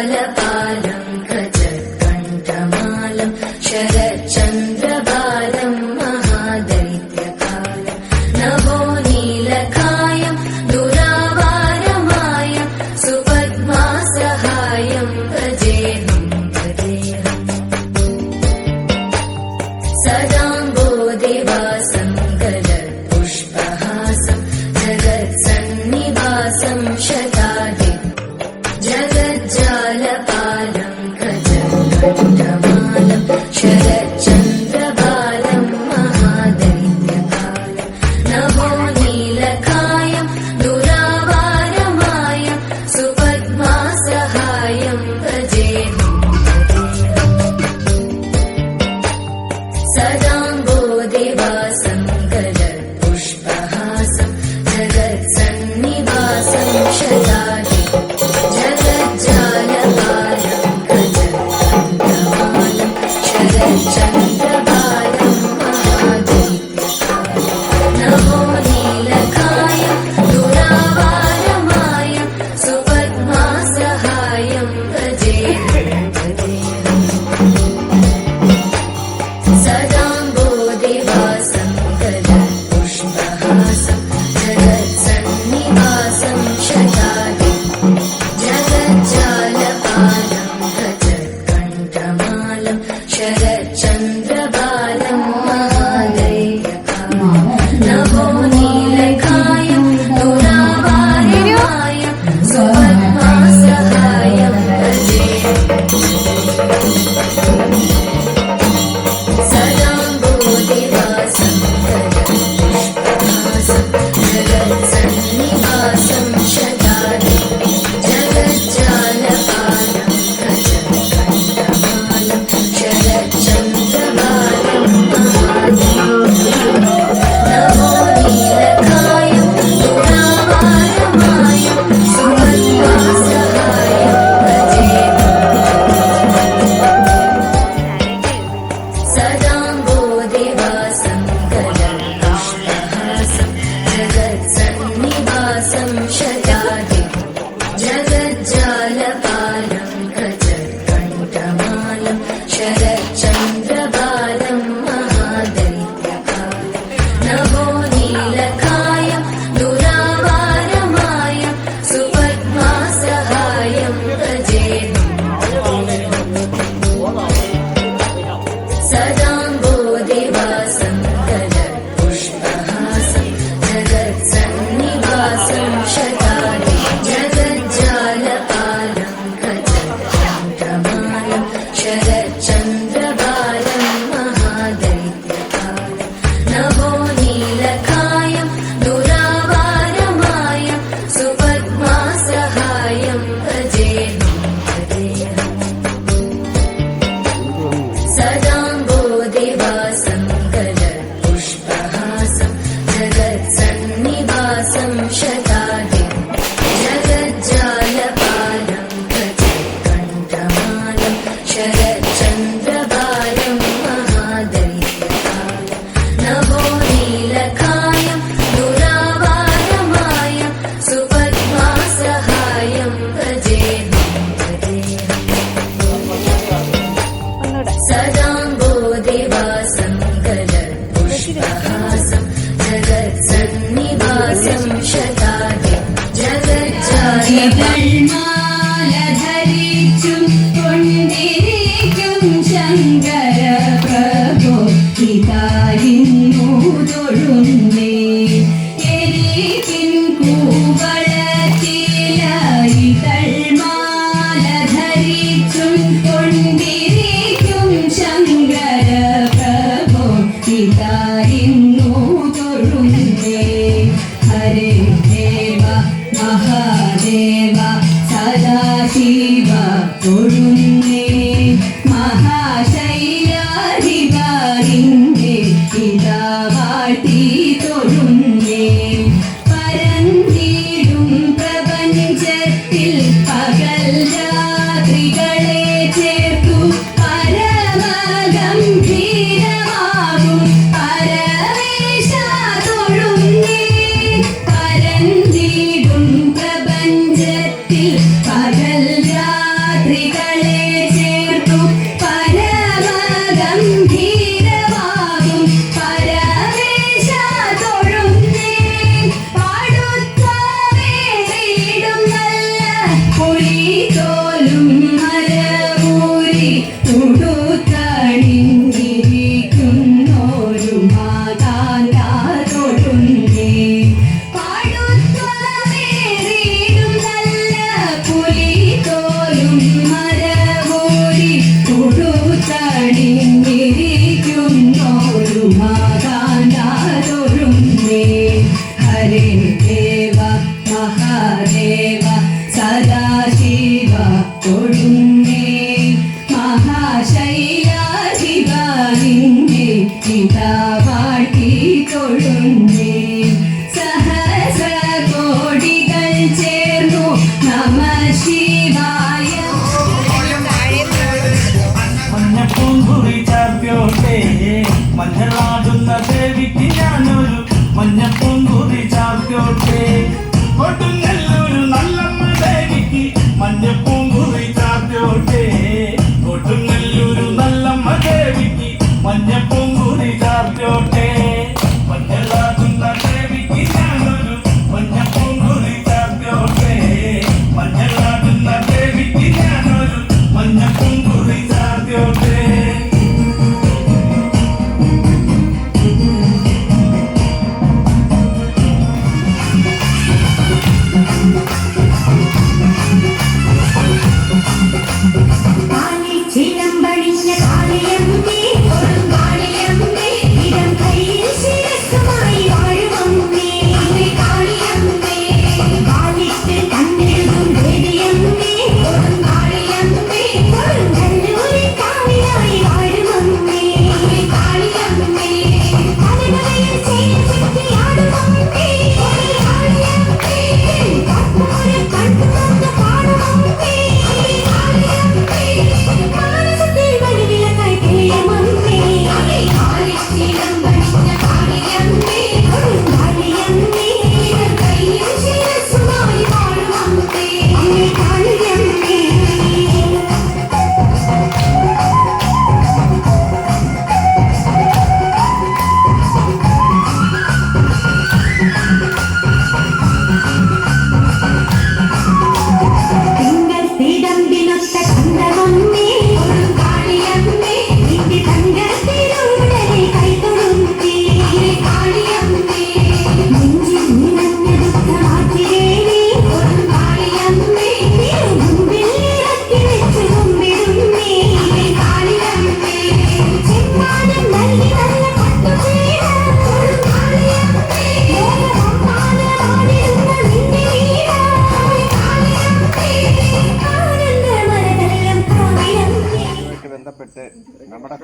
Hola. us चन्द्रभारं महादयिताय नमो नीलकाय दुरावारमाय सुपद्मासहायं भजे सदाम्बोधिवासं गजपुष्पहासं जगत्सन्निवासं शतादि जगज्जाति महादेवा सदा शिवा महाश മഞ്ഞപ്പൂങ്കും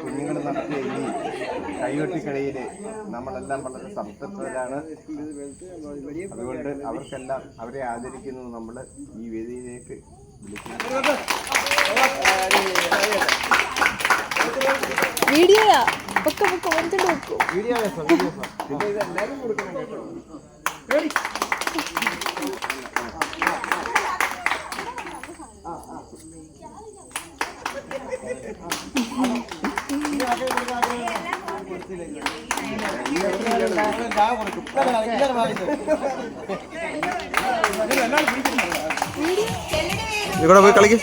കുഞ്ഞുങ്ങൾ നടത്തിയ ഈ കൈവെട്ടിക്കളിയിൽ നമ്മളെല്ലാം വളരെ സംതൃപ്തരാണ്. അതുകൊണ്ട് അവർക്കെല്ലാം അവരെ ആദരിക്കുന്നത് നമ്മൾ ഈ വേദിയിലേക്ക് വിളിക്കുന്നു. വീഡിയോ ഇവിടെ പോയി കളിക്കും